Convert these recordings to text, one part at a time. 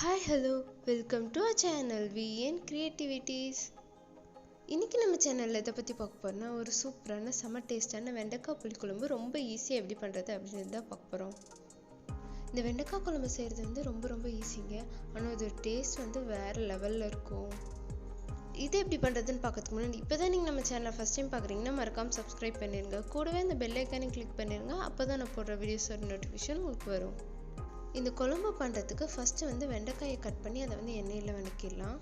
Hi hello welcome to a channel VN Creativities இன்றைக்கி நம்ம சேனலில் இதை பற்றி பார்க்க போகிறோம்னா ஒரு சூப்பரான செம டேஸ்டான வெண்டைக்காய் புளிக்குழம்பு ரொம்ப ஈஸியாக எப்படி பண்ணுறது அப்படின்னு தான் பார்க்க போகிறோம் இந்த வெண்டைக்காய் குழம்பு செய்கிறது வந்து ரொம்ப ரொம்ப ஈஸிங்க ஆனால் அதோட டேஸ்ட் வந்து வேறு லெவலில் இருக்கும். இது எப்படி பண்ணுறதுன்னு பார்க்கறதுக்கு முன்னாடி இப்போ தான் நீங்கள் நம்ம சேனலை ஃபஸ்ட் டைம் பார்க்குறீங்கன்னா மறக்காமல் சப்ஸ்கிரைப் பண்ணிடுங்க கூடவே இந்த பெல் ஐக்கானை கிளிக் பண்ணிடுங்க அப்போ தான் நான் போடுற வீடியோஸோட நோட்டிஃபிகேஷன் உங்களுக்கு வரும். இந்த குழம்பு பண்ணுறதுக்கு ஃபஸ்ட்டு வந்து வெண்டைக்காயை கட் பண்ணி அதை வந்து எண்ணெயில் வணக்கிடலாம்.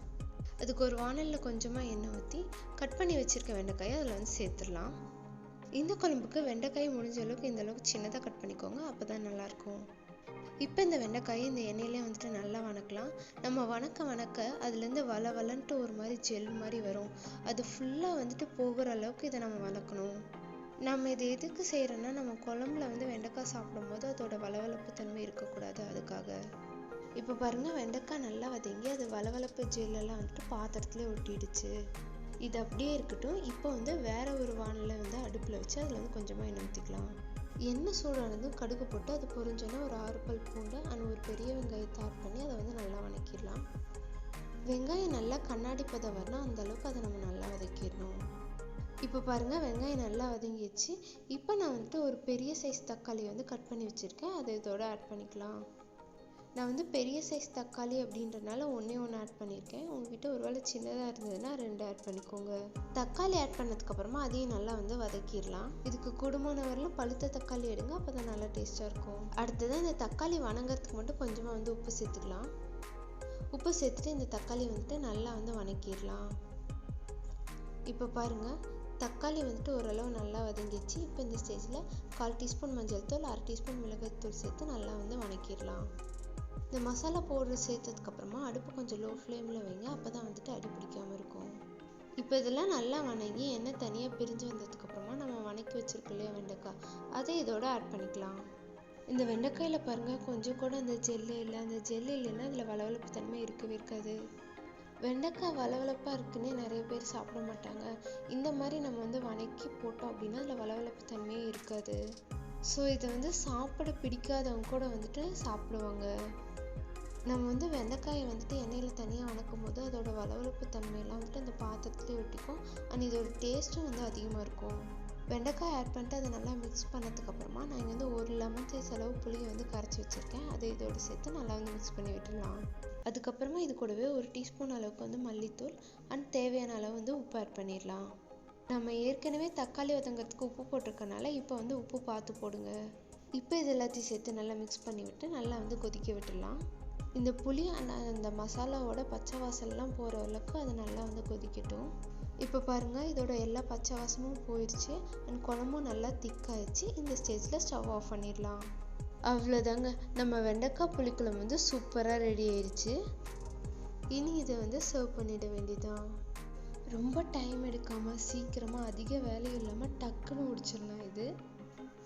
அதுக்கு ஒரு வானலில் கொஞ்சமாக எண்ணெய் ஊற்றி கட் பண்ணி வச்சுருக்க வெண்டைக்காயை அதில் வந்து சேர்த்துடலாம். இந்த குழம்புக்கு வெண்டைக்காய் முடிஞ்ச அளவுக்கு இந்த அளவுக்கு சின்னதாக கட் பண்ணிக்கோங்க அப்போ தான் நல்லாயிருக்கும். இப்போ இந்த வெண்டைக்காயை இந்த எண்ணெயிலே வந்துட்டு நல்லா வணக்கலாம். நம்ம வணக்க வணக்க அதுலேருந்து வள வளன்ட்டு ஒரு மாதிரி ஜெல் மாதிரி வரும். அது ஃபுல்லாக வந்துட்டு போகிற அளவுக்கு இதை நம்ம வளர்க்கணும். நம்ம இது எதுக்கு செய்கிறோன்னா நம்ம குழம்புல வந்து வெண்டைக்காய் சாப்பிடும் அதோட இருக்கக்கூடாது அதுக்காக. இப்போ பாருங்கள் வெண்டைக்காய் நல்லா வதங்கி அது வளவளப்பு ஜெல்லெல்லாம் வந்துட்டு பாத்திரத்துலேயே ஒட்டிடுச்சு. இது அப்படியே இருக்கட்டும். இப்போ வந்து வேற ஒரு வானிலை வந்து அடுப்பில் வச்சு அதில் வந்து கொஞ்சமாக எண்ணெய் ஊற்றிக்கலாம் எண்ணெய் சூடானதும் கடுகு போட்டு அது பொரிஞ்சோன்னா ஒரு ஆறு பல் பூண்டு அண்ட் ஒரு பெரிய வெங்காயத்தை ஆட் பண்ணி அதை வந்து நல்லா வதக்கிடலாம் வெங்காயம் நல்லா கண்ணாடி பதம் வரணும். அந்த அளவுக்கு அதை நம்ம நல்லா வதக்கிடணும். இப்போ பாருங்கள் வெங்காயம் நல்லா வதங்கிடுச்சு. இப்போ நான் வந்துட்டு ஒரு பெரிய சைஸ் தக்காளி வந்து கட் பண்ணி வச்சுருக்கேன். அதை இதோட ஆட் பண்ணிக்கலாம். நான் வந்து பெரிய சைஸ் தக்காளி அப்படின்றனால ஒன்றே ஒன்று ஆட் பண்ணியிருக்கேன் உங்ககிட்ட ஒருவேளை சின்னதாக இருந்ததுன்னா ரெண்டு ஆட் பண்ணிக்கோங்க. தக்காளி ஆட் பண்ணதுக்கப்புறமா அதையும் நல்லா வந்து வதக்கிடலாம். இதுக்கு கூடுமான வரலும் பழுத்த தக்காளி எடுங்க அப்போ தான் நல்லா டேஸ்ட்டாக இருக்கும். அடுத்ததாக இந்த தக்காளி வணங்குறதுக்கு மட்டும் கொஞ்சமாக வந்து உப்பு சேர்த்துக்கலாம். உப்பு சேர்த்துட்டு இந்த தக்காளி வந்துட்டு நல்லா வந்து வணக்கிடலாம். இப்போ பாருங்கள் தக்காளி வந்துட்டு ஓரளவு நல்லா வதங்கிடுச்சு. இப்போ இந்த ஸ்டேஜில் கால் டீஸ்பூன் மஞ்சள் தூள் அரை டீஸ்பூன் மிளகாய்த்தூள் சேர்த்து நல்லா வந்து வணக்கிடலாம். இந்த மசாலா பவுடர் சேர்த்ததுக்கப்புறமா அடுப்பு கொஞ்சம் லோ ஃப்ளேமில் வைங்க. அப்போ தான் வந்துட்டு அடி பிடிக்காமல் இருக்கும். இப்போ இதெல்லாம் நல்லா வணங்கி எண்ணெய் தனியாக பிரிஞ்சு வந்ததுக்கப்புறமா நம்ம வணக்கி வச்சுருக்கோம் இல்லையா வெண்டைக்காய் அதை இதோட ஆட் பண்ணிக்கலாம். இந்த வெண்டைக்காயில் பாருங்கள் கொஞ்சம் கூட அந்த ஜெல்லு இல்லை. அந்த ஜெல்லு இல்லைன்னா அதில் வளவளப்பு தன்மை இருக்கவே இருக்காது. வெண்டைக்காய் வளவளப்பாக இருக்குன்னே நிறைய பேர் சாப்பிட மாட்டாங்க. இந்த மாதிரி நம்ம வந்து வணக்கி போட்டோம் அப்படின்னா அதில் வளவளப்பு தன்மையே இருக்காது. ஸோ இதை வந்து சாப்பிட பிடிக்காதவங்க கூட வந்துட்டு சாப்பிடுவாங்க. நம்ம வந்து வெண்டைக்காயை வந்துட்டு எண்ணெயில் தனியாக வணக்கும் போது அதோட வளவளப்பு தன்மையெல்லாம் வந்துட்டு அந்த பாத்திரத்துலேயே ஒட்டிக்கும். அண்ட் இதோட டேஸ்ட்டும் வந்து அதிகமாக இருக்கும். வெண்டைக்காய் ஆட் பண்ணிட்டு அதை நல்லா மிக்ஸ் பண்ணதுக்கப்புறமா நான் இங்கே வந்து ஒரு லெமன் சைஸ் அளவு புளியை வந்து கரைச்சி வச்சுருக்கேன். அதை இதோட சேர்த்து நல்லா வந்து மிக்ஸ் பண்ணி விட்டுடலாம். அதுக்கப்புறமா இது கூடவே ஒரு டீஸ்பூன் அளவுக்கு வந்து மல்லித்தூள் அண்ட் தேவையான அளவு வந்து உப்பு ஆட் பண்ணிடலாம். நம்ம ஏற்கனவே தக்காளி வதங்கிறதுக்கு உப்பு போட்டிருக்கனால இப்போ வந்து உப்பு பார்த்து போடுங்க. இப்போ இது எல்லாத்தையும் சேர்த்து நல்லா மிக்ஸ் பண்ணி விட்டு நல்லா வந்து கொதிக்க விட்டுடலாம். இந்த புளி அந்த மசாலாவோட பச்சை வாசல்லாம் போகிற அளவுக்கு அது நல்லா வந்து கொதிக்கட்டும். இப்போ பாருங்கள் இதோட எல்லா பச்சை வாசமும் போயிடுச்சு அண்ட் குழம்பும் நல்லா திக்காயிடுச்சு இந்த ஸ்டேஜில் ஸ்டவ் ஆஃப் பண்ணிடலாம். அவ்வளோதாங்க நம்ம வெண்டைக்காய் புளிக்குழம்பு வந்து சூப்பராக ரெடி ஆயிடுச்சு இனி இதை வந்து சர்வ் பண்ணிட வேண்டியதான் ரொம்ப டைம் எடுக்காமல் சீக்கிரமாக அதிக வேலை இல்லாமல் டக்குன்னு முடிச்சிடலாம் இது.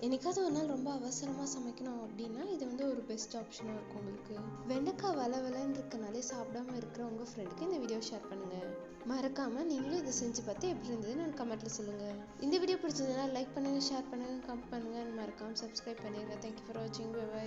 என்னைக்காவது ஒரு நாள் ரொம்ப அவசரமாக சமைக்கணும் அப்படின்னா இது வந்து ஒரு பெஸ்ட் ஆப்ஷனாக இருக்கும் உங்களுக்கு. வெண்டைக்காய் வள வளன்னு இருக்கனாலே சாப்பிடாம இருக்கிற உங்கள் ஃப்ரெண்டுக்கு இந்த வீடியோ ஷேர் பண்ணுங்கள் மறக்காமல் நீங்களும் இதை செஞ்சு பார்த்து எப்படி இருந்ததுன்னு நான் கமெண்ட்டில் சொல்லுங்கள் இந்த வீடியோ பிடிச்சதுன்னா லைக் பண்ணுங்கள் ஷேர் பண்ணுங்கள் கமெண்ட் பண்ணுங்கள் மறக்காமல் சப்ஸ்கிரைப் பண்ணிடுங்க தேங்க்யூ ஃபார் வாட்சிங் பை